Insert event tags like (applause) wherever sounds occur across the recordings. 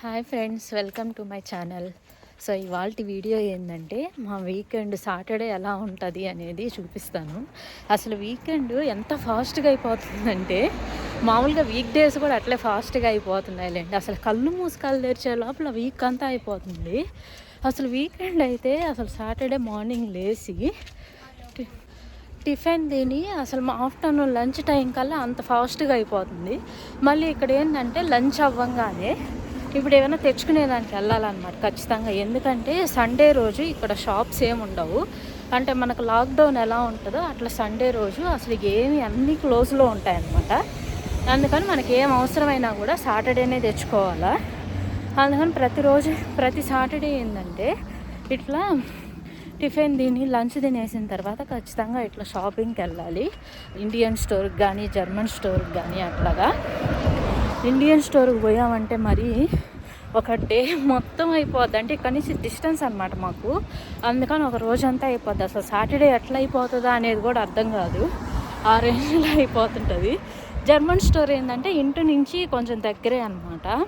Hi friends welcome to my channel so ఇవాళ video ఏంటంటే మా వీకెండ్ సాటర్డే ఎలా ఉంటుంది అనేది చూపిస్తాను. అసలు వీకెండ్ ఎంత ఫాస్ట్గా అయిపోతుందంటే మామూలుగా వీక్ డేస్ కూడా అట్లే ఫాస్ట్గా అయిపోతున్నాయి లేండి. అసలు కళ్ళు మూసుకాలు తెరిచే లోపల వీక్ అంతా అయిపోతుంది. అసలు వీకెండ్ అయితే అసలు సాటర్డే మార్నింగ్ లేచి టిఫిన్ తిని అసలు మా ఆఫ్టర్నూన్ లంచ్ టైం కల్లా అంత ఫాస్ట్గా అయిపోతుంది. మళ్ళీ ఇక్కడ ఏంటంటే లంచ్ అవ్వంగానే ఇప్పుడు ఏమైనా తెచ్చుకునేదానికి వెళ్ళాలన్నమాట ఖచ్చితంగా. ఎందుకంటే సండే రోజు ఇక్కడ షాప్స్ ఏమి ఉండవు. అంటే మనకు లాక్డౌన్ ఎలా ఉంటుందో అట్లా సండే రోజు అసలు ఏమి అన్నీ క్లోజ్లో ఉంటాయన్నమాట. అందుకని మనకి ఏం అవసరమైనా కూడా సాటర్డేనే తెచ్చుకోవాలా. అందుకని ప్రతిరోజు ప్రతి సాటర్డే ఏంటంటే ఇట్లా టిఫిన్ తిని లంచ్ తినేసిన తర్వాత ఖచ్చితంగా ఇట్లా షాపింగ్కి వెళ్ళాలి. ఇండియన్ స్టోర్కి కానీ జర్మన్ స్టోర్కి కానీ అట్లాగా. ఇండియన్ స్టోర్కి పోయామంటే మరి ఒక డే మొత్తం అయిపోద్ది. అంటే ఇక్కడ నుంచి డిస్టెన్స్ అనమాట మాకు. అందుకని ఒక రోజంతా అయిపోద్ది. అసలు సాటర్డే ఎట్లా అయిపోతుందా అనేది కూడా అర్థం కాదు. ఆ రేంజ్లో అయిపోతుంటుంది. జర్మన్ స్టోర్ ఏంటంటే ఇంటి నుంచి కొంచెం దగ్గరే అనమాట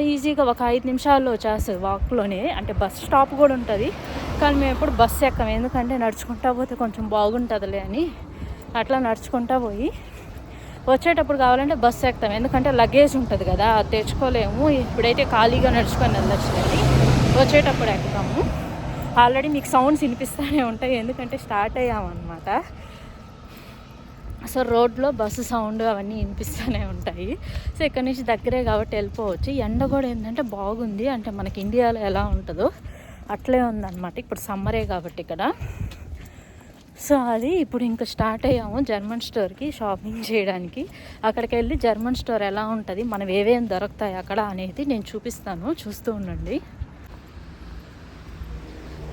ఈజీగా ఒక ఐదు నిమిషాల్లో వచ్చేస్తుంది వాక్లోనే. అంటే బస్ స్టాప్ కూడా ఉంటుంది. కానీ మేము ఎప్పుడు బస్సు ఎక్కం. ఎందుకంటే నడుచుకుంటా పోతే కొంచెం బాగుంటుందిలే అని. అట్లా నడుచుకుంటా పోయి వచ్చేటప్పుడు కావాలంటే బస్సు ఎక్కుతాం. ఎందుకంటే లగేజ్ ఉంటుంది కదా అది తెచ్చుకోలేము. ఇప్పుడైతే ఖాళీగా నడుచుకొని వెళ్ళొచ్చు వచ్చేటప్పుడు ఎక్కుతాము. ఆల్రెడీ మీకు సౌండ్స్ వినిపిస్తూనే ఉంటాయి. ఎందుకంటే స్టార్ట్ అయ్యామన్నమాట సో రోడ్లో బస్సు సౌండ్ అవన్నీ వినిపిస్తూనే ఉంటాయి. సో ఇక్కడ నుంచి దగ్గరే కాబట్టి వెళ్ళిపోవచ్చు. ఎండ కూడా ఏంటంటే బాగుంది. అంటే మనకి ఇండియాలో ఎలా ఉంటుందో అట్లే ఉందన్నమాట. ఇప్పుడు సమ్మరే కాబట్టి ఇక్కడ. సో అది ఇప్పుడు ఇంకా స్టార్ట్ అయ్యాము జర్మన్ స్టోర్కి షాపింగ్ చేయడానికి. అక్కడికి వెళ్ళి జర్మన్ స్టోర్ ఎలా ఉంటుంది మనం ఏవేమి దొరుకుతాయి అక్కడ అనేది నేను చూపిస్తాను. చూస్తూ ఉండండి.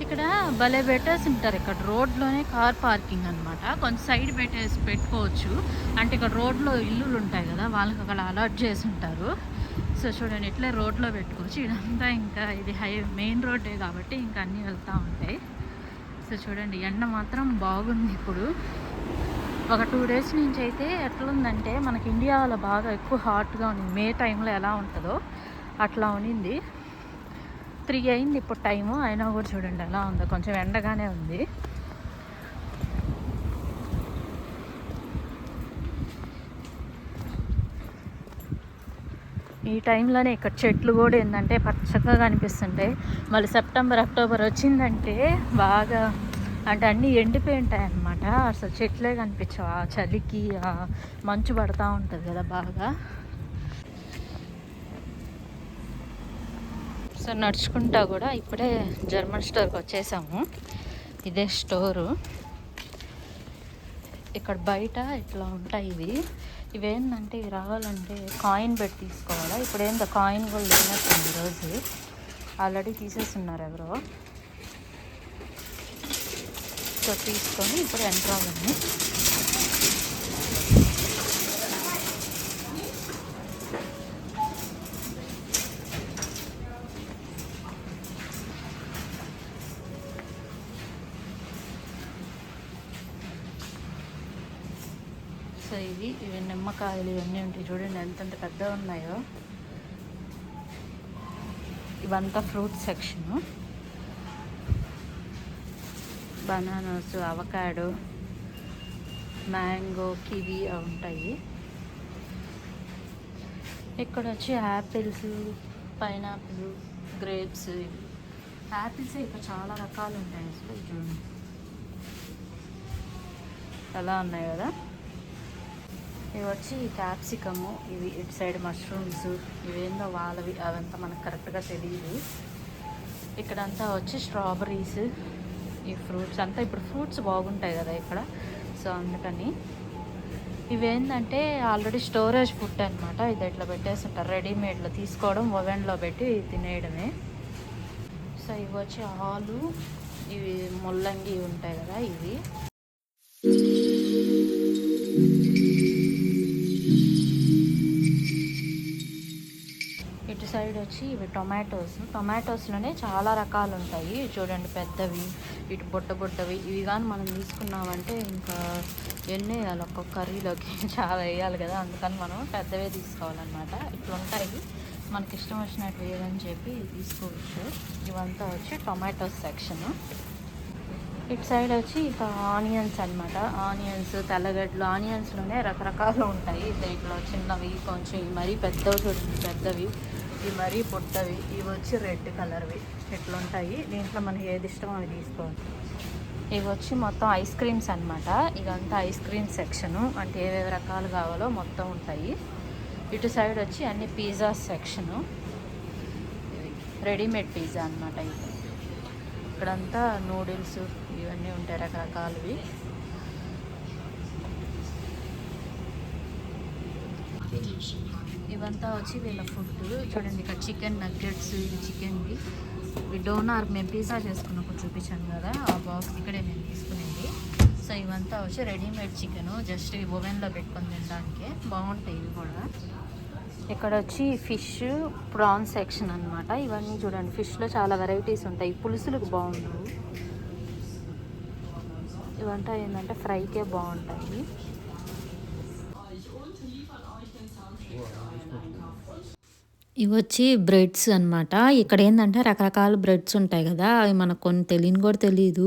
ఇక్కడ భలే పెట్టేసి ఉంటారు. ఇక్కడ రోడ్లోనే కార్ పార్కింగ్ అనమాట కొంచెం సైడ్ పెట్టేసి పెట్టుకోవచ్చు. అంటే ఇక్కడ రోడ్లో ఇల్లులు ఉంటాయి కదా వాళ్ళకి అక్కడ అలర్ట్ చేసి ఉంటారు. సో చూడండి ఇట్లే రోడ్లో పెట్టుకోవచ్చు. ఇదంతా ఇంకా ఇది హై మెయిన్ రోడ్డే కాబట్టి ఇంకా అన్నీ వెళ్తూ ఉంటాయి. సో చూడండి ఎండ మాత్రం బాగుంది ఇప్పుడు. ఒక టూ డేస్ నుంచి అయితే ఎట్లుందంటే మనకి ఇండియాలో బాగా ఎక్కువ హాట్గా ఉంది. మే టైంలో ఎలా ఉంటుందో అట్లా ఉన్నింది త్రీ అయింది ఇప్పుడు టైము అయినా కూడా చూడండి ఎలా ఉందో. కొంచెం ఎండగానే ఉంది. ఈ టైంలోనే ఇక్కడ చెట్లు కూడా ఏంటంటే పచ్చగా కనిపిస్తుంటాయి. మళ్ళీ సెప్టెంబర్ అక్టోబర్ వచ్చిందంటే బాగా అంటే అన్నీ ఎండిపోయి ఉంటాయి అన్నమాట అసలు చెట్లే కనిపించవు. ఆ చలికి ఆ మంచు పడతా ఉంటుంది కదా బాగా. సో నడుచుకుంటా కూడా ఇప్పుడే జర్మన్ స్టోర్కి వచ్చేసాము. ఇదే స్టోరు. ఇక్కడ బయట ఇట్లా ఉంటాయి ఇవి? ఇవేంటంటే ఇవి రావాలంటే కాయిన్ పెట్టి తీసుకోవాలా? ఇప్పుడు ఏందో కాయిన్ కూడా లేనట్టుంది ఈరోజు. ఆల్రెడీ తీసేస్తున్నారు ఎవరో. సో తీసుకొని ఇప్పుడు ఎంటర్ అవ్వండి సో ఇవి ఇవి నిమ్మకాయలు ఇవన్నీ ఉంటాయి చూడండి ఎంతెంత పెద్దగా ఉన్నాయో. ఇవంతా fruit section. Bananas avocado mango kiwi అవి ఉంటాయి. ఇక్కడ వచ్చి యాపిల్స్ పైనాపిల్ గ్రేప్స్. యాపిల్స్ ఇక్కడ చాలా రకాలు ఉంటాయి. అసలు చూడండి. ఎలా ఉన్నాయి కదా? ఇవి వచ్చి క్యాప్సికము ఇవి ఇటు సైడ్ మష్రూమ్స్ ఇవేందో వాళ్ళవి అవంతా మనకు కరెక్ట్గా తెలియదు ఇక్కడంతా వచ్చి స్ట్రాబెరీస్ ఈ ఫ్రూట్స్ అంతా ఇప్పుడు ఫ్రూట్స్ బాగుంటాయి కదా ఇక్కడ. సో అందుకని ఇవేంటంటే ఆల్రెడీ స్టోరేజ్ ఫుడ్ అనమాట ఇది ఇట్లా పెట్టేస్తుంటారు? రెడీమేడ్లో తీసుకోవడం ఓవెన్లో పెట్టి తినేయడమే. సో ఇవి వచ్చి ఆలు ఇవి ముల్లంగి ఉంటాయి కదా ఇవి. సైడ్ వచ్చి ఇవి టొమాటోస్. టొమాటోస్లోనే చాలా రకాలు ఉంటాయి చూడండి పెద్దవి ఇటు బుట్ట బుట్టవి. ఇవి కానీ మనం తీసుకున్నామంటే ఇంకా ఎన్ని వేయాలి? ఒక్కొక్క కర్రీలోకి (laughs) చాలా వేయాలి కదా. అందుకని మనం పెద్దవే తీసుకోవాలన్నమాట. ఇట్లా ఉంటాయి మనకి ఇష్టం వచ్చినట్టు ఏదని చెప్పి తీసుకోవచ్చు. ఇవంతా వచ్చి టొమాటో సెక్షన్. ఇటు సైడ్ వచ్చి ఇక ఆనియన్స్ అన్నమాట. ఆనియన్స్ తెల్లగడ్డలు ఆనియన్స్లోనే రకరకాలు ఉంటాయి ఇట్లా చిన్నవి కొంచెం మరీ పెద్దవి చూడండి పెద్దవి. ఇవి మరీ పుట్టవి. ఇవి వచ్చి రెడ్ కలర్వి. ఎట్లుంటాయి? ఉంటాయి దీంట్లో మనకి ఏది ఇష్టమో అవి తీసుకోవచ్చు ఇవి వచ్చి మొత్తం ఐస్ క్రీమ్స్ అనమాట ఇదంతా ఐస్ క్రీమ్ సెక్షను. అంటే ఏవేవి రకాలు కావాలో మొత్తం ఉంటాయి. ఇటు సైడ్ వచ్చి అన్ని పిజ్జా సెక్షను. రెడీమేడ్ పిజ్జా అనమాట ఇది ఇక్కడంతా నూడిల్స్ ఇవన్నీ ఉంటాయి రకరకాలవి. ఇవంతా వచ్చి వీళ్ళ ఫుడ్ చూడండి ఇక్కడ చికెన్ నగ్గెట్స్ ఇది చికెన్ది. ఇవి డోనార్ మేము పిజ్జా చేసుకున్నప్పుడు చూపించాను కదా ఆ బాక్స్ ఇక్కడే మేము తీసుకునేది. సో ఇవంతా వచ్చి రెడీమేడ్ చికెన్ జస్ట్ ఓవెన్లో పెట్టుకొని తినడానికి. బాగుంటాయి ఇవి కూడా. ఇక్కడ వచ్చి ఫిష్ ప్రాన్స్ సెక్షన్ అన్నమాట. ఇవన్నీ చూడండి ఫిష్లో చాలా వెరైటీస్ ఉంటాయి. పులుసులకు బాగుండవు. ఇవంతా ఏంటంటే ఫ్రైకే బాగుంటాయి. ఇవి వచ్చి బ్రెడ్స్ అనమాట ఇక్కడ ఏంటంటే రకరకాల బ్రెడ్స్ ఉంటాయి కదా అవి మనకు కొన్ని తెలియని కూడా తెలియదు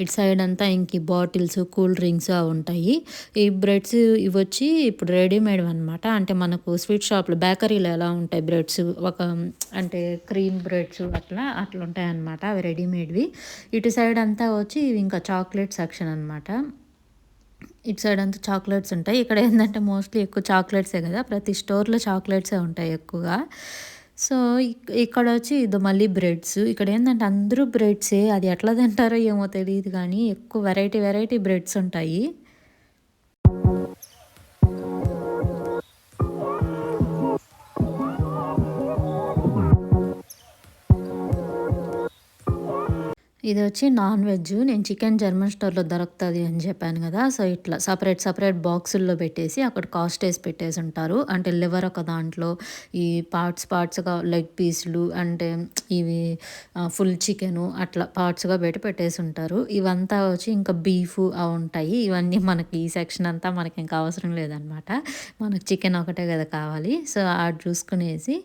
ఇటు సైడ్ అంతా ఇంక బాటిల్స్ కూల్ డ్రింక్స్ అవి ఉంటాయి. ఈ బ్రెడ్స్ ఇవి వచ్చి ఇప్పుడు రెడీమేడ్ అనమాట అంటే మనకు స్వీట్ షాప్లో బేకరీలో ఎలా ఉంటాయి బ్రెడ్స్? ఒక అంటే క్రీమ్ బ్రెడ్స్ అట్లా అట్లా ఉంటాయి అనమాట అవి రెడీమేడ్వి. ఇటు సైడ్ అంతా వచ్చి ఇవి ఇంకా చాక్లెట్ సెక్షన్ అనమాట ఇటు సైడ్ అంతా చాక్లెట్స్ ఉంటాయి. ఇక్కడ ఏంటంటే మోస్ట్లీ ఎక్కువ చాక్లెట్సే కదా. ప్రతి స్టోర్లో చాక్లెట్సే ఉంటాయి ఎక్కువగా. సో ఇక్కడ వచ్చి ఇది మళ్ళీ బ్రెడ్స్. ఇక్కడ ఏంటంటే అందరూ బ్రెడ్సే. అది ఎట్లా తింటారో ఏమో తెలియదు కానీ ఎక్కువ వెరైటీ వెరైటీ బ్రెడ్స్ ఉంటాయి. ఇది వచ్చి నాన్ వెజ్. నేను చికెన్ జర్మన్ స్టోర్లో దొరుకుతుంది అని చెప్పాను కదా. సో ఇట్లా సపరేట్ సపరేట్ బాక్సుల్లో పెట్టేసి అక్కడ కాస్ట్ వేసి పెట్టేసి ఉంటారు. అంటే లివర్ ఒక దాంట్లో ఈ పార్ట్స్ పార్ట్స్గా లెగ్ పీసులు అంటే ఇవి ఫుల్ చికెను అట్లా పార్ట్స్గా పెట్టి పెట్టేసి ఉంటారు. ఇవంతా వచ్చి ఇంకా బీఫ్ అవి ఉంటాయి. ఇవన్నీ మనకి ఈ సెక్షన్ అంతా మనకి ఇంకా అవసరం లేదనమాట. మనకు చికెన్ ఒకటే కదా కావాలి. సో అది చూసుకునేసి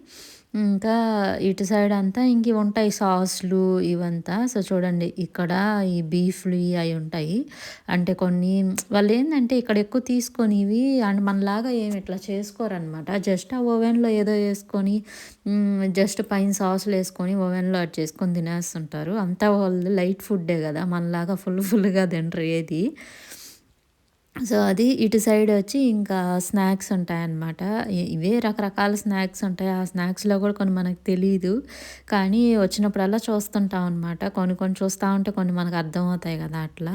ఇంకా ఇటు సైడ్ అంతా ఇంక ఉంటాయి సాస్లు ఇవంతా. సో చూడండి ఇక్కడ ఈ బీఫ్లు ఇవి అవి ఉంటాయి. అంటే కొన్ని వాళ్ళు ఏంటంటే ఇక్కడ ఎక్కువ తీసుకొని ఇవి అండ్ మనలాగా ఏమి ఇట్లా చేసుకోరనమాట జస్ట్ ఆ ఓవెన్లో ఏదో వేసుకొని జస్ట్ పైన సాసులు వేసుకొని ఓవెన్లో అది చేసుకొని తినేస్తుంటారు. అంతా వాళ్ళు లైట్ ఫుడ్డే కదా మనలాగా ఫుల్ ఫుల్గా తినరు ఏది. సో అది ఇటు సైడ్ వచ్చి ఇంకా స్నాక్స్ ఉంటాయన్నమాట. ఇవే రకరకాల స్నాక్స్ ఉంటాయి. ఆ స్నాక్స్లో కూడా కొన్ని మనకు తెలియదు కానీ వచ్చినప్పుడల్లా చూస్తుంటాం అనమాట కొన్ని కొన్ని చూస్తూ ఉంటే కొన్ని మనకు అర్థమవుతాయి కదా అట్లా.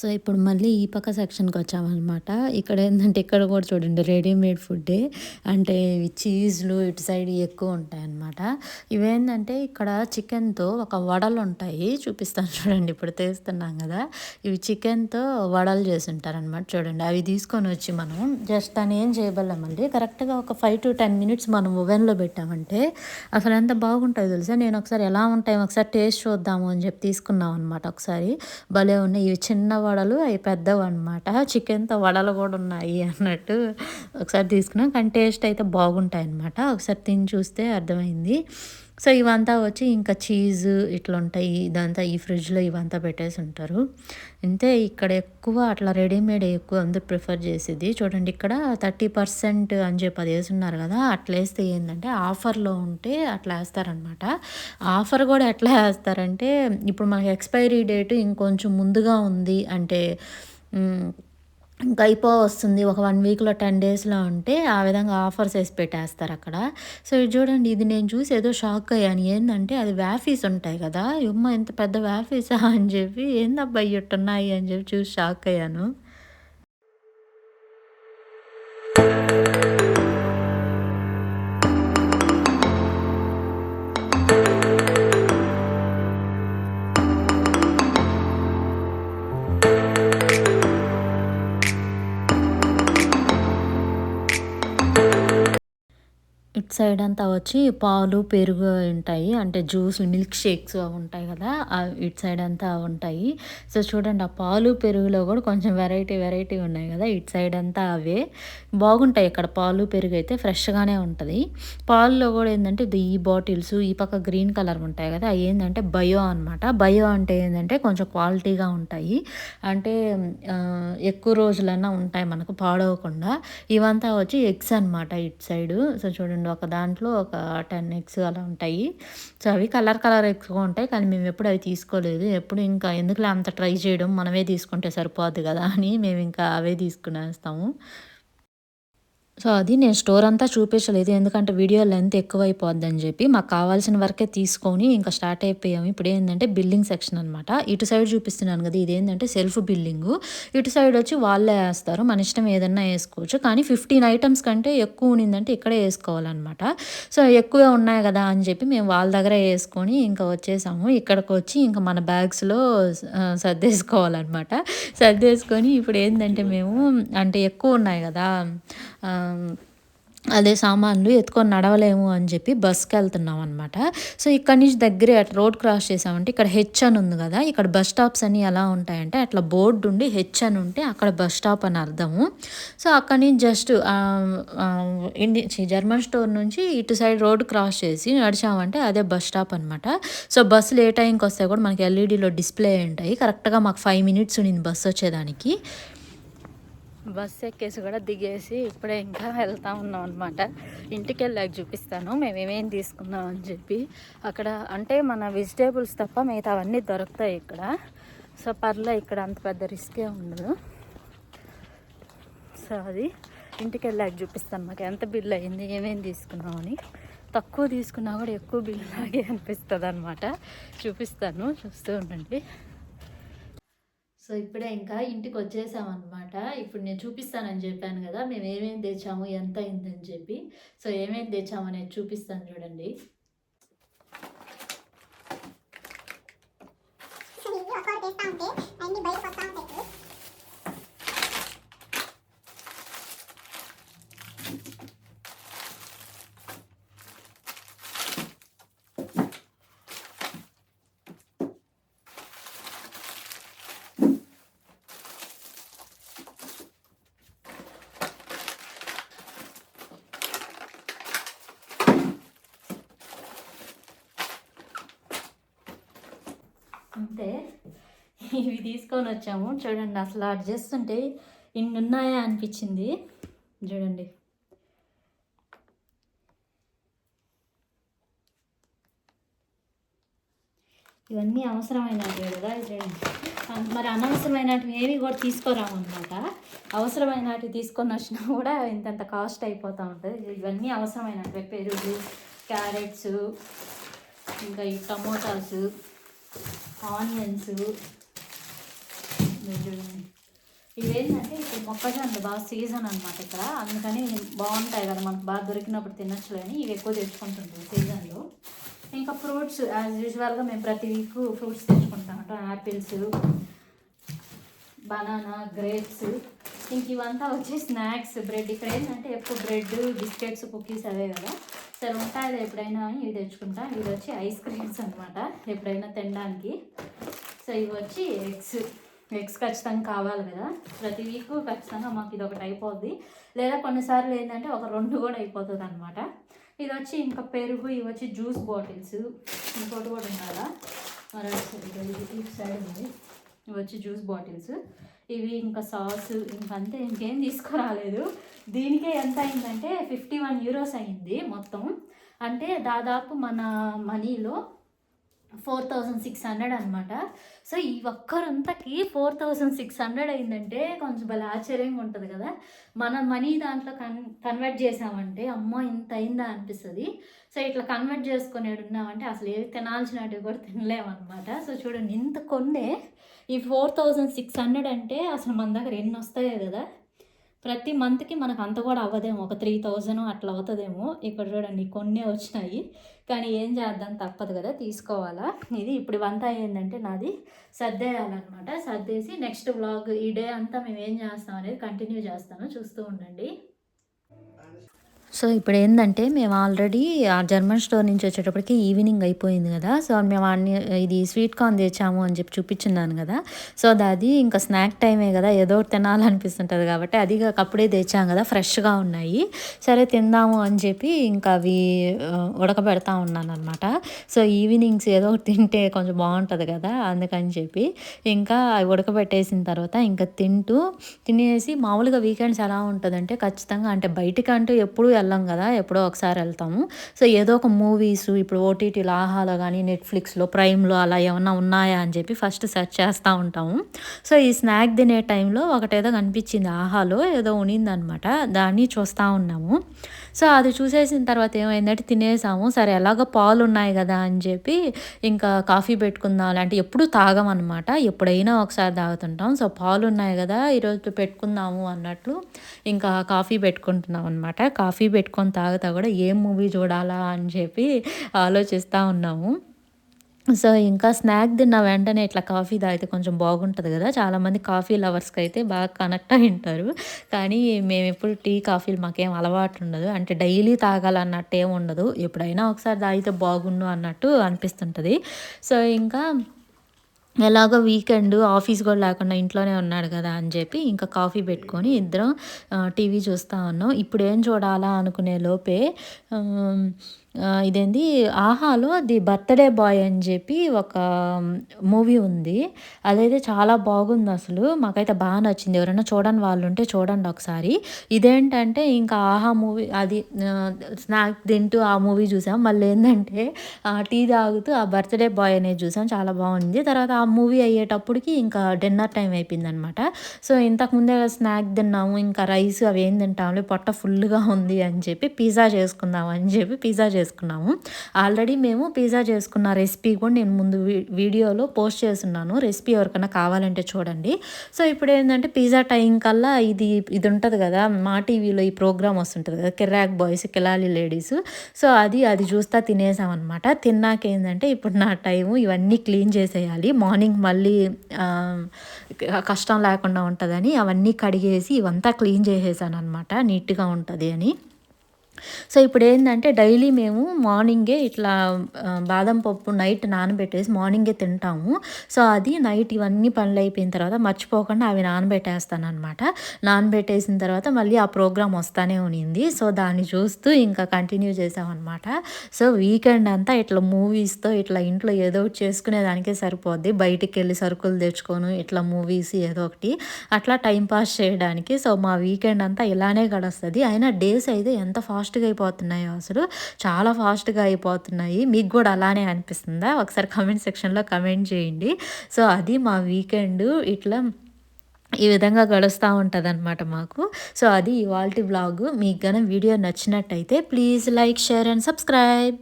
సో ఇప్పుడు మళ్ళీ ఈ పక్క సెక్షన్కి వచ్చామన్నమాట. ఇక్కడ ఏంటంటే ఇక్కడ కూడా చూడండి రెడీమేడ్ ఫుడ్డే. అంటే ఇవి చీజ్లు ఇటు సైడ్ ఎక్కువ ఉంటాయి అన్నమాట ఇవేంటంటే ఇక్కడ చికెన్తో ఒక వడలు ఉంటాయి. చూపిస్తాను చూడండి ఇప్పుడు తీస్తున్నాం కదా. ఇవి చికెన్తో వడలు చేసి ఉంటారనమాట చూడండి. అవి తీసుకొని వచ్చి మనం జస్ట్ దాన్ని ఏం చేయబల్లామండి కరెక్ట్గా ఒక ఫైవ్ టు టెన్ మినిట్స్ మనం ఓవెన్లో పెట్టామంటే అసలు ఎంత బాగుంటాయో తెలుసా? నేను ఒకసారి ఎలా ఉంటాయో ఒకసారి టేస్ట్ చూద్దాము అని చెప్పి తీసుకున్నాం అనమాట ఒకసారి. భలే ఉన్నాయి. ఇవి చిన్న వడలు అవి పెద్దవి అనమాట చికెన్తో వడలు కూడా ఉన్నాయి అన్నట్టు ఒకసారి తీసుకున్నాం. కానీ టేస్ట్ అయితే బాగుంటాయి అనమాట ఒకసారి తిని చూస్తే అర్థమైంది. సో ఇవంతా వచ్చి ఇంకా చీజ్ ఇట్లా ఉంటాయి ఇదంతా ఈ ఫ్రిడ్జ్లో ఇవంతా పెట్టేసి ఉంటారు. అంతే ఇక్కడ ఎక్కువ అట్లా రెడీమేడ్ ఎక్కువ అందరు ప్రిఫర్ చేసేది. చూడండి ఇక్కడ థర్టీ పర్సెంట్ అని చెప్పి అది వేస్తున్నారు కదా అట్లా వేస్తే ఏంటంటే ఆఫర్లో ఉంటే అట్లా వేస్తారనమాట. ఆఫర్ కూడా ఎట్లా వేస్తారంటే ఇప్పుడు మనకి ఎక్స్పైరీ డేట్ ఇంకొంచెం ముందుగా ఉంది అంటే ఇంకా అయిపో వస్తుంది. ఒక వన్ వీక్లో టెన్ డేస్లో ఉంటే ఆ విధంగా ఆఫర్స్ వేసి పెట్టేస్తారు అక్కడ. సో ఇది చూడండి ఇది నేను చూసి ఏదో షాక్ అయ్యాను. ఏంటంటే అది వ్యాఫీస్ ఉంటాయి కదా. ఉమ్మ ఎంత పెద్ద వ్యాఫీసా? అని చెప్పి ఏందబ్బా ఇట్టున్నాయి అని చెప్పి చూసి షాక్ అయ్యాను. అంతా వచ్చి పాలు పెరుగు ఉంటాయి. అంటే జ్యూస్ మిల్క్ షేక్స్ అవి ఉంటాయి కదా ఇటు సైడ్ అంతా అవి ఉంటాయి. సో చూడండి ఆ పాలు పెరుగులో కూడా కొంచెం వెరైటీ వెరైటీ ఉన్నాయి కదా ఇటు సైడ్ అంతా అవే. బాగుంటాయి ఇక్కడ పాలు పెరుగు అయితే ఫ్రెష్గానే ఉంటుంది. పాల్లో కూడా ఏంటంటే ఇది ఈ బాటిల్స్ ఈ పక్క గ్రీన్ కలర్ ఉంటాయి కదా అవి ఏంటంటే బయో అనమాట బయో అంటే ఏంటంటే కొంచెం క్వాలిటీగా ఉంటాయి. అంటే ఎక్కువ రోజులన్నా ఉంటాయి మనకు పాడవకుండా. ఇవంతా వచ్చి ఎగ్స్ అనమాట ఇటు సైడ్. సో చూడండి ఒక దాంట్లో ఒక టెన్ ఎగ్స్ అలా ఉంటాయి. సో అవి కలర్ కలర్ ఎగ్స్గా ఉంటాయి. కానీ మేము ఎప్పుడు అవి తీసుకోలేదు. ఎప్పుడు ఇంకా ఎందుకులే అంత ట్రై చేయడం మనమే తీసుకుంటే సరిపోద్ది కదా అని మేము ఇంకా అవే తీసుకునేస్తాము. సో అది నేను స్టోర్ అంతా చూపించలేదు. ఎందుకంటే వీడియో లెంత్ ఎక్కువైపోద్ది అని చెప్పి మాకు కావాల్సిన వరకే తీసుకొని ఇంకా స్టార్ట్ అయిపోయాము. ఇప్పుడు ఏంటంటే బిల్డింగ్ సెక్షన్ అనమాట ఇటు సైడ్ చూపిస్తున్నాను కదా ఇదేంటంటే సెల్ఫ్ బిల్డింగ్ ఇటు సైడ్ వచ్చి వాళ్ళే వేస్తారు. మన ఇష్టం ఏదన్నా వేసుకోవచ్చు. కానీ ఫిఫ్టీన్ ఐటమ్స్ కంటే ఎక్కువ ఉన్నిందంటే ఇక్కడే వేసుకోవాలన్నమాట. సో ఎక్కువే ఉన్నాయి కదా అని చెప్పి మేము వాళ్ళ దగ్గర వేసుకొని ఇంకా వచ్చేసాము. ఇక్కడికి వచ్చి ఇంకా మన బ్యాగ్స్లో సర్దేసుకోవాలన్నమాట. సర్దేసుకొని ఇప్పుడు ఏంటంటే మేము అంటే ఎక్కువ ఉన్నాయి కదా అదే సామాన్లు ఎత్తుకొని నడవలేము అని చెప్పి బస్కి వెళ్తున్నాం అనమాట సో ఇక్కడ నుంచి దగ్గరే అట్లా రోడ్ క్రాస్ చేసామంటే ఇక్కడ హెచ్ అని ఉంది కదా ఇక్కడ బస్ స్టాప్స్ అన్ని ఎలా ఉంటాయంటే అట్లా బోర్డు ఉండి హెచ్ అని ఉంటే అక్కడ బస్ స్టాప్ అని అర్థము. సో అక్కడి నుంచి జస్ట్ ఇండి జర్మన్ స్టోర్ నుంచి ఇటు సైడ్ రోడ్ క్రాస్ చేసి నడిచామంటే అదే బస్ స్టాప్ అనమాట సో బస్సులు ఏ టైంకి వస్తే కూడా మనకి ఎల్ఈడిలో డిస్ప్లే ఉంటాయి. కరెక్ట్గా మాకు ఫైవ్ మినిట్స్ ఉండింది బస్సు వచ్చేదానికి. బస్ ఎక్కేసి కూడా దిగేసి ఇప్పుడే ఇంకా వెళ్తా ఉన్నాం అనమాట ఇంటికి వెళ్ళాక చూపిస్తాను మేము ఏమేమి తీసుకున్నాం అని చెప్పి. అక్కడ అంటే మన వెజిటేబుల్స్ తప్ప మిగతా అవన్నీ దొరుకుతాయి ఇక్కడ. సో పర్లే ఇక్కడ అంత పెద్ద రిస్కే ఉండదు. సో అది ఇంటికి వెళ్ళాక చూపిస్తాను మాకు. ఎంత బిల్ అయింది ఏమేమి తీసుకున్నాం అని. తక్కువ తీసుకున్నా కూడా ఎక్కువ బిల్ లాగే అనిపిస్తుంది అనమాట చూపిస్తాను చూస్తూ ఉండండి. సో ఇప్పుడే ఇంకా ఇంటికి వచ్చేసామన్నమాట ఇప్పుడు నేను చూపిస్తానని చెప్పాను కదా మేము ఏమేమి తెచ్చాము ఎంత అయిందని చెప్పి. సో ఏమేమి తెచ్చాము నేను చూపిస్తాను చూడండి ఇది ఒక్కొక్కటి తీస్తా ఉంటే అన్ని బయటకు వస్తా ఉంటాయి ఇప్పుడు. అంతే ఇవి తీసుకొని వచ్చాము. చూడండి అసలు అటు చేస్తుంటే ఇన్ని ఉన్నాయా అనిపించింది. చూడండి. ఇవన్నీ అవసరమైనవి కదా చూడండి. మరి అనవసరమైనవి ఏవి కూడా తీసుకురామన్నమాట. అవసరమైనవి తీసుకొని వచ్చినా కూడా ఇంతంత కాస్ట్ అయిపోతూ ఉంటుంది. ఇవన్నీ అవసరమైనవి. పెరుగు క్యారెట్స్ ఇంకా ఈ టమోటాస్ ఆనియన్స్ ఇవేంటంటే ఇప్పుడు మొక్కజొన్న బాగా సీజన్ అనమాట ఇక్కడ. అందుకని బాగుంటాయి కదా మనకు బాగా దొరికినప్పుడు తినచ్చులే ఇవి ఎక్కువ తెచ్చుకుంటుంటాం సీజన్లో. ఇంకా ఫ్రూట్స్ యాజ్ యూజువల్గా మేము ప్రతి వీక్ ఫ్రూట్స్ తెచ్చుకుంటాం. అంట యాపిల్స్ బనానా గ్రేప్స్ ఇంక ఇవంతా వచ్చి స్నాక్స్ బ్రెడ్. ఇక్కడ ఏంటంటే ఎప్పుడు బ్రెడ్ బిస్కెట్స్ కుకీస్ అవే కదా. సరే ఉంటాయి ఎప్పుడైనా అని ఇవి తెచ్చుకుంటాం. ఇవి వచ్చి ఐస్ క్రీమ్స్ అనమాట ఎప్పుడైనా తినడానికి. సో ఇవి వచ్చి ఎగ్స్. ఎగ్స్ ఖచ్చితంగా కావాలి కదా. ప్రతి వీక్ ఖచ్చితంగా మాకు ఇది ఒకటి అయిపోద్ది. లేదా కొన్నిసార్లు ఏంటంటే ఒక రెండు కూడా అయిపోతుంది అనమాట ఇది వచ్చి ఇంకా పెరుగు ఇవి వచ్చి జ్యూస్ బాటిల్స్ ఇంకోటి కూడా ఉండాలా? మరి సైడ్ ఉంది. ఇవి వచ్చి జ్యూస్ బాటిల్స్ ఇవి ఇంకా సాస్ ఇంకంతే ఇంకేం తీసుకురాలేదు. దీనికే ఎంత అయిందంటే ఫిఫ్టీ వన్ యూరోస్ అయింది మొత్తం. అంటే దాదాపు మన మనీలో ఫోర్ థౌజండ్ సిక్స్ హండ్రెడ్ అనమాట సో ఈ ఒక్కరంతకి ఫోర్ థౌజండ్ సిక్స్ హండ్రెడ్ అయిందంటే కొంచెం భలే ఆశ్చర్యంగా ఉంటుంది కదా. మన మనీ దాంట్లో కన్ కన్వర్ట్ చేసామంటే అమ్మో ఇంత అయిందా అనిపిస్తుంది. సో ఇట్లా కన్వర్ట్ చేసుకుని ఉన్నామంటే అసలు ఏవి తినాల్సినవి కూడా తినలేమన్నమాట. సో చూడండి ఇంత కొన్నే ఈ ఫోర్ థౌజండ్ సిక్స్ హండ్రెడ్ అంటే అసలు మన దగ్గర ఎన్ని వస్తాయో కదా. ప్రతి మంత్కి మనకు అంత కూడా అవ్వదేమో. ఒక త్రీ థౌజండ్ అట్లా అవుతుందేమో. ఇక్కడ చూడండి కొన్ని వచ్చినాయి. కానీ ఏం చేద్దాం? తప్పదు కదా తీసుకోవాలా? ఇది ఇప్పుడు ఇవంతా ఏంటంటే నాది సర్దేయాలన్నమాట. సర్దేసి నెక్స్ట్ వ్లాగ్ ఈ డే అంతా మేము ఏం చేస్తాం అనేది కంటిన్యూ చేస్తాను. చూస్తూ ఉండండి. సో ఇప్పుడు ఏంటంటే మేము ఆల్రెడీ ఆ జర్మన్ స్టోర్ నుంచి వచ్చేటప్పటికి ఈవినింగ్ అయిపోయింది కదా. సో మేము అన్ని ఇది స్వీట్ కార్న్ తెచ్చాము అని చెప్పి చూపించున్నాను కదా. సో అది ఇంకా స్నాక్ టైమే కదా. ఏదో ఒకటి తినాలనిపిస్తుంటుంది కాబట్టి అది అప్పుడే తెచ్చాం కదా. ఫ్రెష్గా ఉన్నాయి. సరే తిందాము అని చెప్పి ఇంకా అవి ఉడకబెడతా ఉన్నాను అనమాట సో ఈవినింగ్స్ ఏదో ఒకటి తింటే కొంచెం బాగుంటుంది కదా అందుకని చెప్పి ఇంకా అవి ఉడకబెట్టేసిన తర్వాత ఇంకా తింటూ తినేసి మామూలుగా వీకెండ్స్ ఎలా ఉంటుందంటే ఖచ్చితంగా అంటే బయటకంటూ ఎప్పుడూ వెళ్ళాం కదా ఎప్పుడో ఒకసారి వెళ్తాము. సో ఏదో ఒక మూవీస్ ఇప్పుడు ఓటీటీలో ఆహాలో కానీ నెట్ఫ్లిక్స్లో ప్రైమ్లో అలా ఏమన్నా ఉన్నాయా అని చెప్పి ఫస్ట్ సెర్చ్ చేస్తూ ఉంటాము. సో ఈ స్నాక్ తినే టైంలో ఒకటేదో కనిపించింది ఆహాలో ఏదో ఉనిందనమాట. దాన్ని చూస్తూ ఉన్నాము. సో అది చూసేసిన తర్వాత ఏమైందంటే తినేసాము. సరే ఎలాగో పాలు ఉన్నాయి కదా అని చెప్పి ఇంకా కాఫీ పెట్టుకుందాం అలాంటి ఎప్పుడు తాగమన్నమాట ఎప్పుడైనా ఒకసారి తాగుతుంటాం. సో పాలు ఉన్నాయి కదా ఈరోజు పెట్టుకుందాము అన్నట్లు ఇంకా కాఫీ పెట్టుకుంటున్నాం అనమాట కాఫీ పెట్టుకొని తాగుతా కూడా ఏం మూవీ చూడాలా అని చెప్పి ఆలోచిస్తూ ఉన్నాము. సో ఇంకా స్నాక్ తిన్న వెంటనే ఇట్లా కాఫీ తాగితే కొంచెం బాగుంటుంది కదా. చాలామంది కాఫీ లవర్స్కి అయితే బాగా కనెక్ట్ అయి ఉంటారు. కానీ మేము ఎప్పుడు టీ కాఫీలు మాకేం అలవాటు ఉండదు. అంటే డైలీ తాగాలన్నట్టు ఏం ఉండదు. ఎప్పుడైనా ఒకసారి తాగితే బాగుండు అన్నట్టు అనిపిస్తుంటుంది. సో ఇంకా ఎలాగో వీకెండ్ ఆఫీస్ కూడా లేకుండా ఇంట్లోనే ఉన్నాడు కదా అని చెప్పి ఇంకా కాఫీ పెట్టుకొని ఇద్దరం టీవీ చూస్తూ ఉన్నాం. ఇప్పుడు ఏం చూడాలా అనుకునే లోపే ఇదేంది? ఆహాలో ది బర్త్డే బాయ్ అని చెప్పి ఒక మూవీ ఉంది. అదైతే చాలా బాగుంది అసలు. మాకైతే బాగా నచ్చింది. ఎవరైనా చూడని వాళ్ళు ఉంటే చూడండి ఒకసారి. ఇదేంటంటే ఇంకా ఆహా మూవీ అది స్నాక్ తింటూ ఆ మూవీ చూసాం. మళ్ళీ ఏంటంటే టీ తాగుతూ ఆ బర్త్డే బాయ్ అనేది చూసాం. చాలా బాగుంది. తర్వాత ఆ మూవీ అయ్యేటప్పటికి ఇంకా డిన్నర్ టైం అయిపోయింది అనమాట సో ఇంతకుముందే స్నాక్ తిన్నాము. ఇంకా రైస్ అవి ఏం తింటాంలే పొట్ట ఫుల్గా ఉంది అని చెప్పి పిజ్జా చేసుకుందాం అని చెప్పి పిజ్జా చేసుకున్నాము. ఆల్రెడీ మేము పిజ్జా చేసుకున్న రెసిపీ కూడా నేను ముందు వీ- వీడియోలో పోస్ట్ చేస్తున్నాను. రెసిపీ ఎవరికైనా కావాలంటే చూడండి. సో ఇప్పుడు ఏంటంటే పిజ్జా టైం కల్లా ఇది ఇది ఉంటుంది కదా మా టీవీలో ఈ ప్రోగ్రామ్ వస్తుంటుంది కదా కిరాక్ బాయ్స్ కిలాలి లేడీస్ సో అది అది చూస్తా తినేసాం అనమాట తిన్నాక ఏంటంటే ఇప్పుడు నా టైము ఇవన్నీ క్లీన్ చేసేయాలి. మార్నింగ్ మళ్ళీ కష్టం లేకుండా ఉంటుందని అవన్నీ కడిగేసి ఇవంతా క్లీన్ చేసేసాను అనమాట నీట్గా ఉంటుంది అని. సో ఇప్పుడు ఏంటంటే డైలీ మేము మార్నింగే ఇట్లా బాదం పప్పు నైట్ నానబెట్టేసి మార్నింగే తింటాము. సో అది నైట్ ఇవన్నీ పనులు అయిపోయిన తర్వాత మర్చిపోకుండా అవి నానబెట్టేస్తాను అనమాట నానబెట్టేసిన తర్వాత మళ్ళీ ఆ ప్రోగ్రామ్ వస్తానే ఉన్నింది సో దాన్ని చూస్తూ ఇంకా కంటిన్యూ చేసామన్నమాట. సో వీకెండ్ అంతా ఇట్లా మూవీస్తో ఇట్లా ఇంట్లో ఏదో ఒకటి చేసుకునేదానికే సరిపోద్ది. బయటికి వెళ్ళి సరుకులు తెచ్చుకొని ఇట్లా మూవీస్ ఏదో ఒకటి అట్లా టైం పాస్ చేయడానికి. సో మా వీకెండ్ అంతా ఇలానే గడుస్తుంది. అయినా డేస్ అయితే ఎంత ఫాస్ట్ ఫాస్ట్గా అయిపోతున్నాయో అసలు. చాలా ఫాస్ట్గా అయిపోతున్నాయి. మీకు కూడా అలానే అనిపిస్తుందా? ఒకసారి కమెంట్ సెక్షన్లో కమెంట్ చేయండి. సో అది మా వీకెండ్ ఇట్లా ఈ విధంగా గడుస్తూ ఉంటుంది అనమాట మాకు. సో అది ఇవాల్టి బ్లాగ్ మీకు గన వీడియో నచ్చినట్టయితే please like share and subscribe.